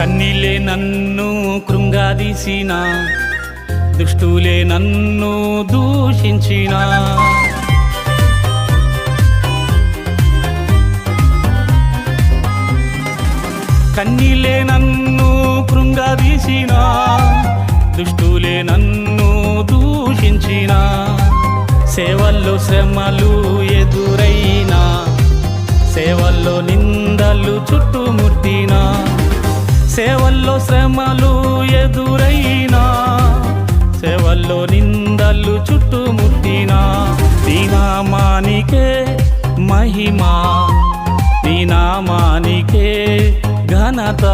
కన్నీలే నన్ను కృంగాదీసిన దుష్టులే నన్ను దూషించిన. కన్నీలే నన్ను కృంగాదీసిన దుష్టులే నన్ను దూషించిన. సేవల్లో శ్రమలు ఎదురైనా సేవల్లో నిందలు చుట్టూ సేవల్లో శ్రమలు ఎదురైనా సేవల్లో నిందలు చుట్టుముట్టినా దీనామానికే మహిమా దీనామానికే ఘనత.